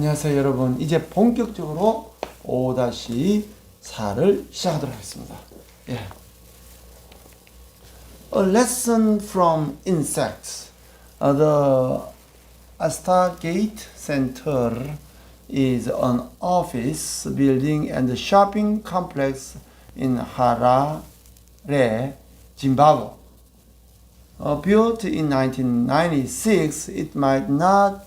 안녕하세요 여러분 이제 본격적으로 5-4를 시작하도록 하겠습니다 예. A lesson from insects Uh, The Astagate Center is an office building and shopping complex in Harare, Zimbabwe uh, built in 1996, it might not uh,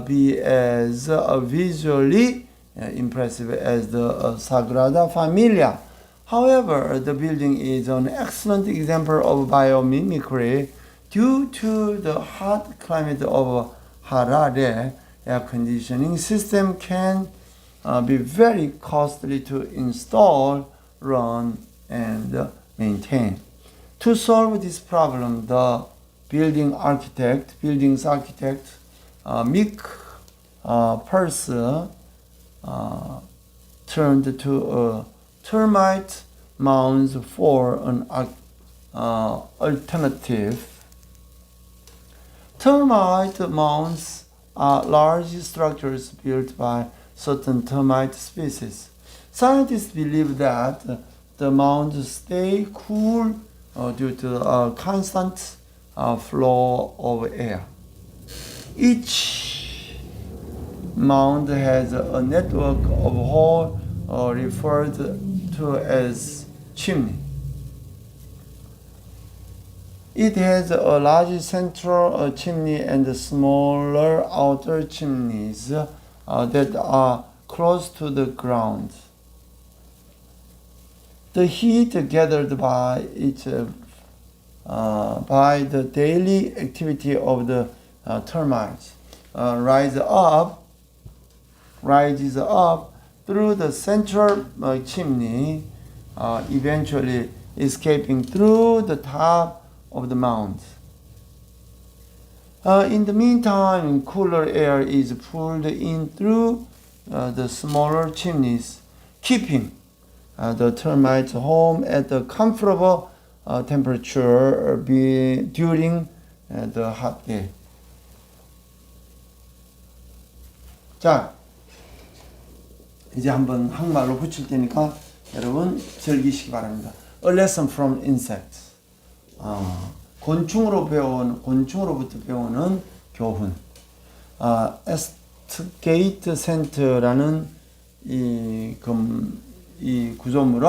be as uh, visually uh, impressive as the uh, Sagrada Familia. However, the building is an excellent example of biomimicry due to the hot climate of Harare. Air conditioning system can uh, be very costly to install, run, and uh, maintain. To solve this problem, the building architect, buildings architect, uh, Mick uh, Purse, uh, turned to uh, termite mounds for an alternative. Termite mounds are large structures built by certain termite species. Scientists believe that the mounds stay cool due to a constant flow of air. Each mound has a network of holes uh, referred to as chimney. It has a large central uh, chimney and smaller outer chimneys uh, that are close to the ground. The heat gathered by it uh, by the daily activity of the uh, termites uh, rise up rises up through the central uh, chimney, uh, eventually escaping through the top of the mound. Uh, in the meantime, cooler air is pulled in through uh, the smaller chimneys, keeping the termites home at a comfortable temperature be, during the hot day. 자, 이제 한번 한국말로 붙일 테니까 여러분 즐기시기 바랍니다. A lesson from insects. 어, 곤충으로 배운 곤충으로부터 배우는 교훈. 아, 에스트게이트 센터라는 이, 금, 이 구조물은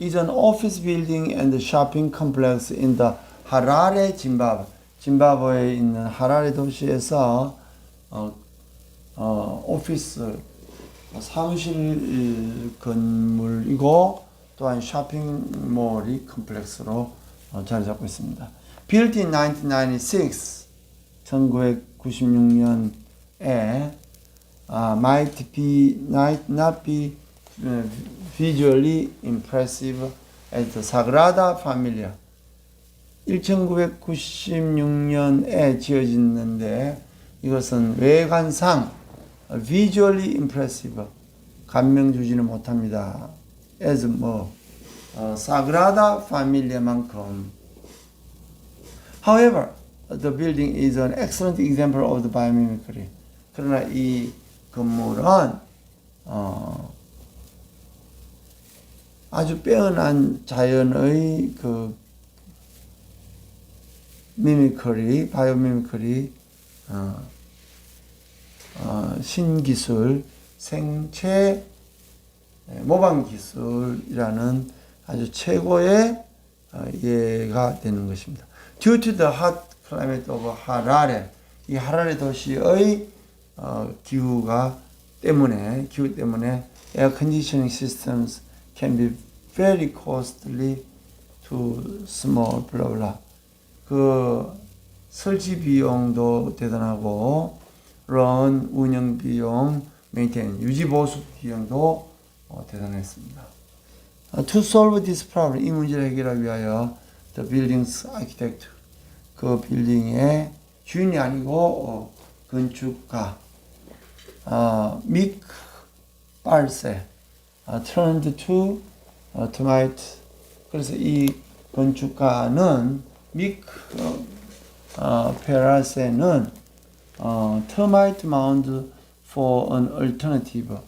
is an office building and shopping complex in the 하라레 짐바브. 짐바브웨에 있는 하라레 도시에서 어, 어, 오피스 사무실 건물이고 또한 쇼핑몰이 컴플렉스로 어, 자리 잡고 있습니다. Built in 1996, 1996년에 uh, might be might not be uh, visually impressive as the Sagrada Familia. 1996년에 지어졌는데 이것은 외관상 visually impressive 감명 주지는 못합니다. as 뭐 어, 사그라다 파밀리아만큼 However, the building is an excellent example of the biomimicry. 그러나 이 건물은 어, 아주 빼어난 자연의 그 미미크리, 바이오미미크리, 어, 어, 신기술, 생체 모방 기술이라는 아주 최고의 어, 예가 되는 것입니다. Due to the hot climate of Harare, 이 하라레 도시의 어, 기후가 때문에 기후 때문에 air conditioning systems can be very costly to small blah blah. 그 설치 비용도 대단하고 런 운영 비용, 메인테인 유지 보수 비용도 어, 대단했습니다. Uh, to solve this problem, 이 문제를 해결하기 위하여 the building's architect, 그 빌딩의 주인이 아니고 어, 건축가, 어, 믹 발세, 어, turned to 어, termite. 그래서 이 건축가는 믹 어, 어, 페라세는 어, termite mound for an alternative.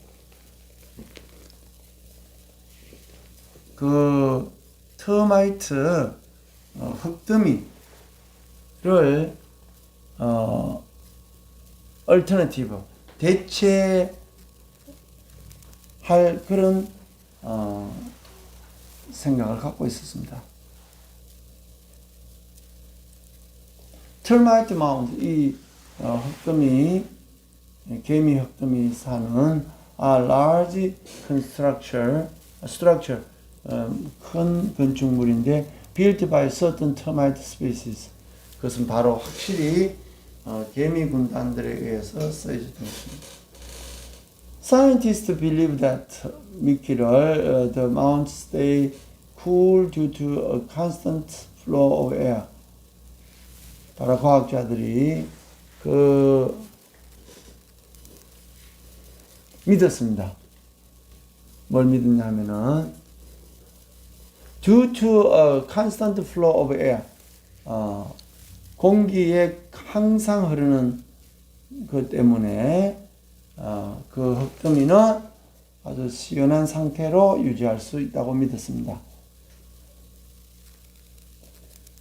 그 터마이트 어, 흑더미를 어 얼터너티브 대체할 그런 어 생각을 갖고 있었습니다. termite mound 이 어, 흑더미 개미 흑더미 사는 a large structure 어, 큰 건축물인데 built by certain termite species 그것은 바로 확실히 어, 개미 군단들에 의해서 쓰여졌던 것입니다. Scientists believe that 미끼를 uh, the mounds stay cool due to a constant flow of air. 바로 과학자들이 그 믿었습니다. 뭘 믿었냐면은 due to a constant flow of air. 어, 공기에 항상 흐르는 그 때문에 어, 그 흙더미는 아주 시원한 상태로 유지할 수 있다고 믿었습니다.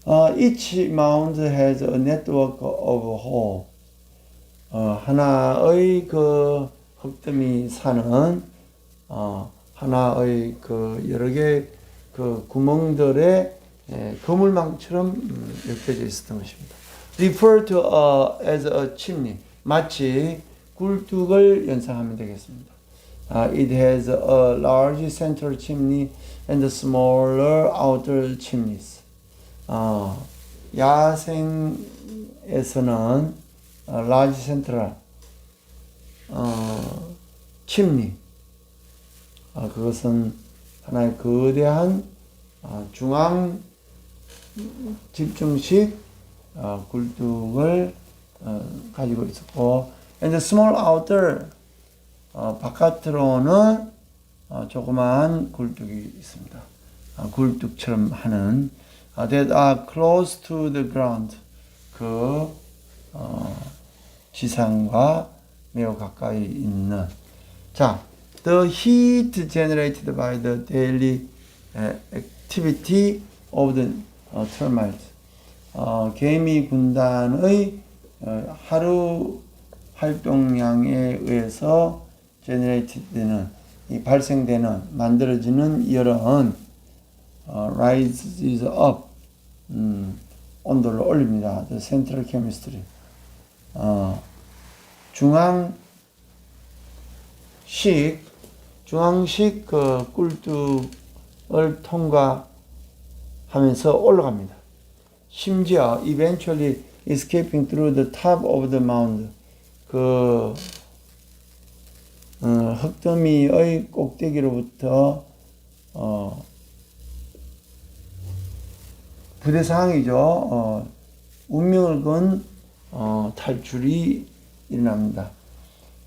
어, each mound has a network of hole. 어, 하나의 그 흙더미 산은 어, 하나의 그 여러 개 그 구멍들의 예, 그물망처럼 음, 엮여져 있었던 것입니다. refer to a, as a chimney. 마치 굴뚝을 연상하면 되겠습니다. Uh, it has a large central chimney and smaller outer chimneys. 어, 야생에서는 어, large central 어, chimney 어, 그것은 하나의 거대한 어, 중앙 집중식 어, 굴뚝을 어, 가지고 있었고 the small outer 어, 바깥으로는 어, 조그마한 굴뚝이 있습니다. 어, 굴뚝처럼 하는 어, that are close to the ground 그 어, 지상과 매우 가까이 있는 자 the heat generated by the daily uh, activity of the 어, termite 어, 개미 군단의 어, 하루 활동량에 의해서 제너레이트 되는 이 발생되는 만들어지는 열은 어, rises up 음, 온도를 올립니다. Central chemistry 어, 중앙식 중앙식 그 꿀뚝을 통과하면서 올라갑니다. 심지어 eventually escaping through the top of the mound 그 어, 흙더미의 꼭대기로부터 어, 부대 상황이죠. 어, 운명을 건 어, 탈출이 일어납니다.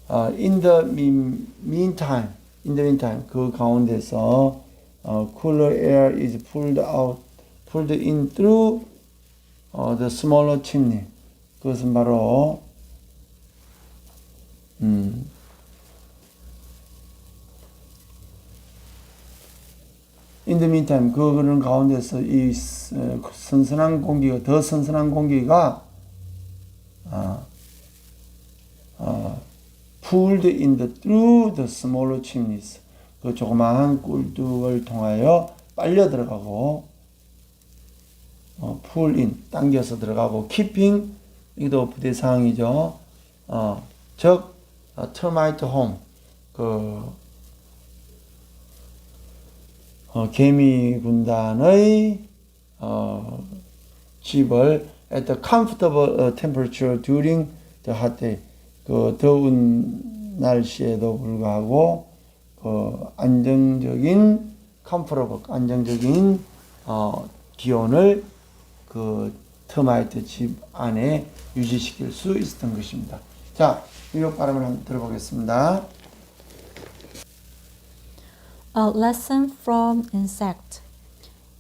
어, in the mean- meantime, in the meantime 그 가운데서 어, cooler air is pulled out, pulled in through 어, the smaller chimney. 그것은 바로 음, the meantime 그거는 가운데서 이 스- 어, 선선한 공기가 더 선선한 공기가 아, 아, pulled in the through the smaller chimneys 그 조그마한 꿀뚝을 통하여 빨려 들어가고 어, pull in 당겨서 들어가고 keeping 이도 부대 상황이죠. 어, 즉 어, termite home 그 어, 개미 군단의 어, 집을 at the comfortable uh, temperature during the hot day 그 더운 날씨에도 불구하고 그 안정적인 comfortable 안정적인 어, 기온을 그 터마이트 집 안에 유지시킬 수 있었던 것입니다. 자, 뉴욕 발음을 한번 들어보겠습니다. A lesson from insect.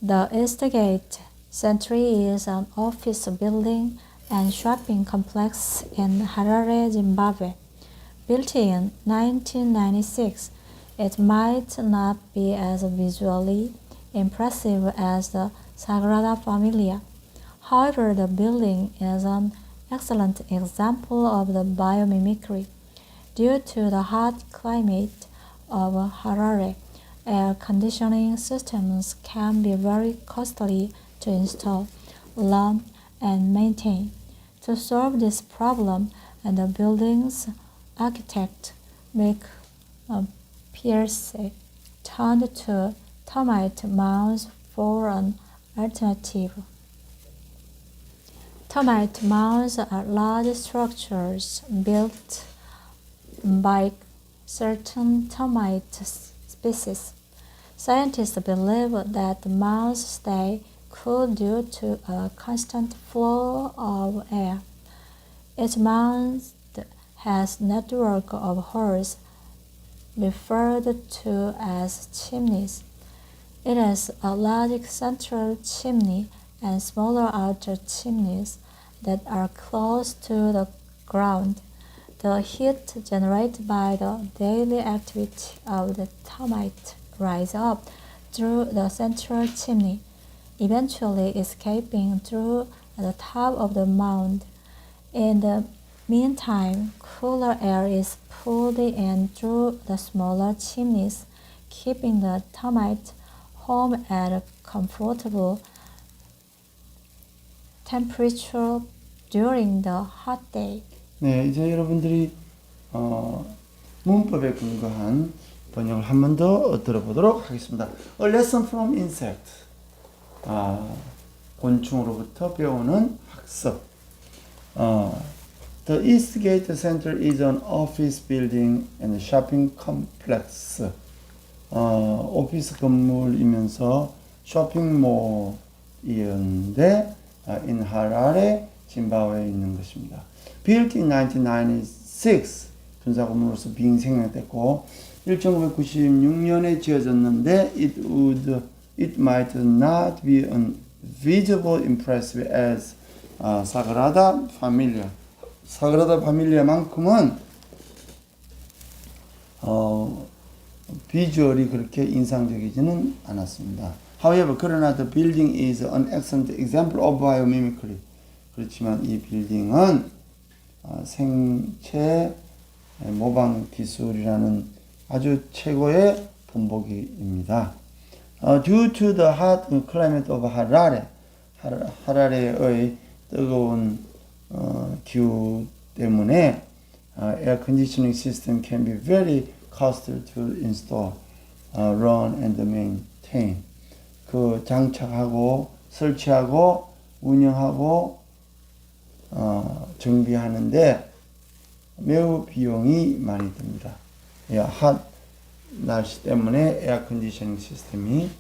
The Eastgate Century is an office building and shopping complex in Harare, Zimbabwe. Built in 1996, it might not be as visually impressive as the Sagrada Familia. However, the building is an excellent example of the biomimicry. Due to the hot climate of Harare, air conditioning systems can be very costly to install, learn, and maintain. To solve this problem, and the building's architect, Mick uh, Pierce, turned to termite mounds for an alternative. Termite mounds are large structures built by certain termite species. Scientists believe that the mounds stay cool due to a constant flow of air. Each mound has network of holes referred to as chimneys. It has a large central chimney and smaller outer chimneys that are close to the ground. The heat generated by the daily activity of the termite rise up through the central chimney, eventually escaping through the top of the mound. In the meantime, cooler air is pulled in through the smaller chimneys, keeping the termite home at a comfortable temperature during the hot day. 네, 이제 여러분들이 어, 문법에 근거한 번역을 한 번 더 들어보도록 하겠습니다. A lesson from insect. 아, 곤충으로부터 배우는 학습. 어, the Eastgate Center is an office building and shopping complex. 어, 오피스 건물이면서 쇼핑몰이었는데 아, in Harare, 짐바브웨에 있는 것입니다. Built in 1996, 군사 건물로서 빙 생략됐고 1996년에 지어졌는데 it would it might not be as visible impressive as 아, 사그라다 파밀리아. 사그라다 파밀리아만큼은 어, 비주얼이 그렇게 인상적이지는 않았습니다. However, 그러나 the building is an excellent example of biomimicry. 그렇지만 이 빌딩은 어, 생체 모방 기술이라는 아주 최고의 본보기입니다. 어, due to the hot climate of Harare, 하라- 하라레의 뜨거운 어, 기후 때문에 어, air conditioning system can be very costly to install, uh, run and maintain. 그 장착하고 설치하고 운영하고 어, 정비하는데 매우 비용이 많이 듭니다. 예, 핫 날씨 때문에 에어 컨디셔닝 시스템이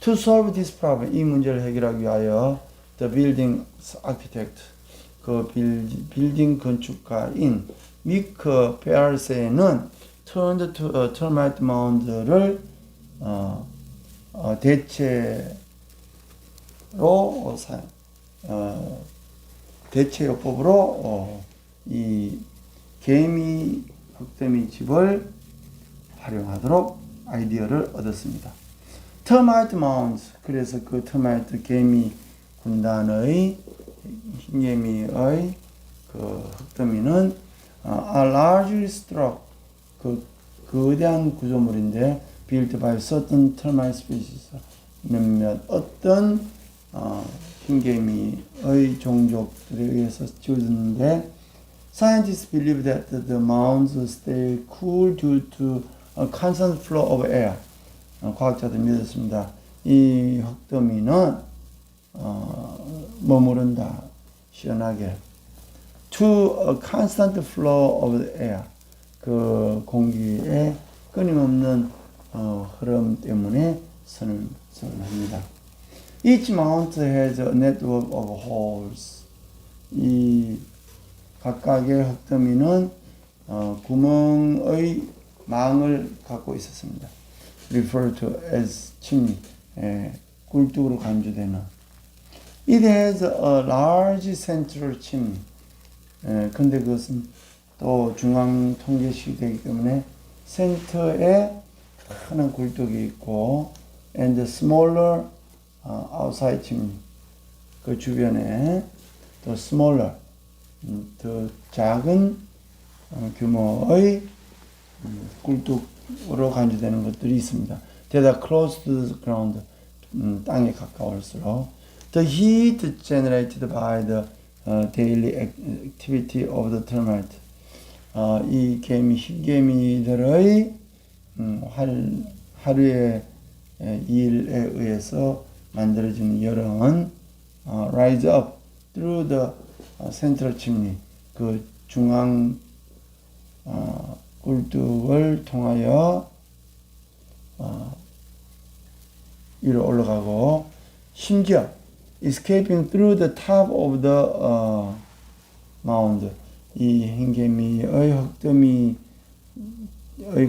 To solve this problem, 이 문제를 해결하기 위하여 the building architect, 그 빌, 빌딩 건축가인 미크 페알세는 turned to a termite mound를 어, 어, 대체로 사, 어, 대체요법으로 어, 이 개미 흑더미 집을 활용하도록 아이디어를 얻었습니다. termite mounds 그래서 그 termite 개미 군단의 흰개미의 그 흑더미는 어, are largely struck 그 거대한 구조물인데 built by certain termite species 몇몇 어떤 어, 흰개미의 종족들에 의해서 지어졌는데 scientists believe that the mounds stay cool due to a constant flow of air. 어, 과학자들 믿었습니다. 이 흑더미는 어, 머무른다 시원하게 to a constant flow of air 그 공기의 끊임없는 어, 흐름 때문에 선을 합니다. Each mount has a network of holes. 이 각각의 흑더미는 어, 구멍의 망을 갖고 있었습니다. referred to as chimney. 예, 굴뚝으로 간주되는. It has a large central chimney. 예, 근데 그것은 또 중앙 통제식이 되기 때문에 센터에 큰 굴뚝이 있고 and smaller 어, outside chimney 그 주변에 또 smaller 음, 더 작은 어, 규모의 음, 굴뚝으로 간주되는 것들이 있습니다. 대다 close to the ground 음, 땅에 가까울수록 the heat generated by the 어, daily ac- activity of the termite 어, 이 개미 흰개미들의 음, 할, 하루의 에, 일에 의해서 만들어지는 열은 어, rise up through the 어, central chimney 그 중앙 어, 굴뚝을 통하여 어, 위로 올라가고 심지어 escaping through the top of the 어, mound 이 흰개미의 흙더미의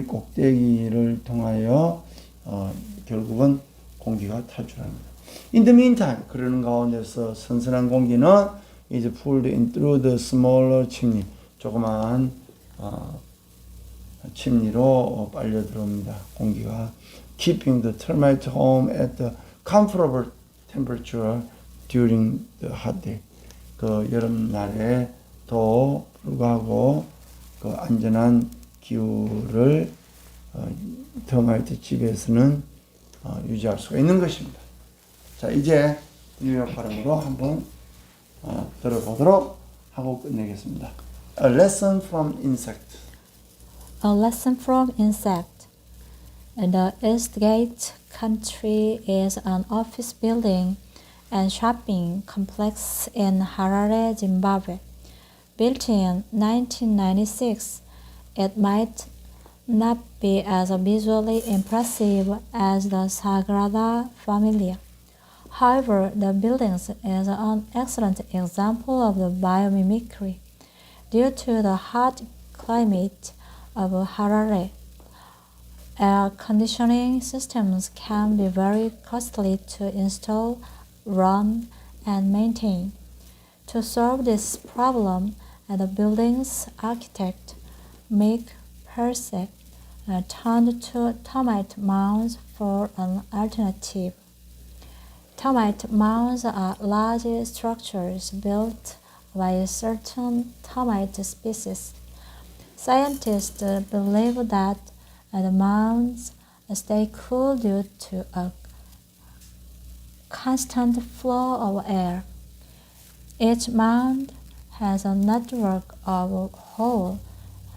꼭대기를 통하여 어, 결국은 공기가 탈출합니다. In the meantime, 그러는 가운데서 선선한 공기는 is pulled in through the smaller chimney, 조그마한 어, 침니로 어, 빨려 들어옵니다. 공기가 keeping the termite home at the comfortable temperature during the hot day. 그 여름 날에도 불구하고 그 안전한 기후를 어, 터마이트 집에서는 어, 유지할 수가 있는 것입니다. 자 이제 뉴욕 발음으로 한번 어, 들어보도록 하고 끝내겠습니다. A lesson from insect. A lesson from insect. The Eastgate country is an office building and shopping complex in Harare, Zimbabwe. Built in 1996, it might not be as visually impressive as the Sagrada Familia. However, the building is an excellent example of the biomimicry. Due to the hot climate of Harare, air conditioning systems can be very costly to install, run, and maintain. To solve this problem, the building's architect, Mick Persek, uh, turned to termite mounds for an alternative. Termite mounds are large structures built by a certain termite species. Scientists believe that the mounds stay cool due to a constant flow of air. Each mound has a network of holes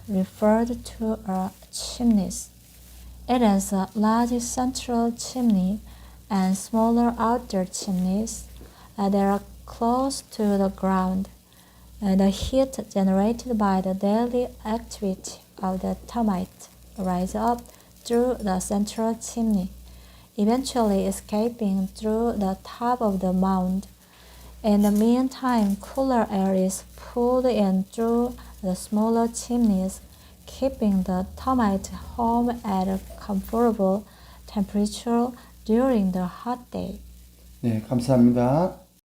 referred to as chimneys. It has a large central chimney and smaller outer chimneys uh, that are close to the ground. Uh, the heat generated by the daily activity of the termite rise up through the central chimney, eventually escaping through the top of the mound. In the meantime, cooler air is pulled in through the smaller chimneys, keeping the termite home at a comfortable temperature during the hot day. 네, 감사합니다.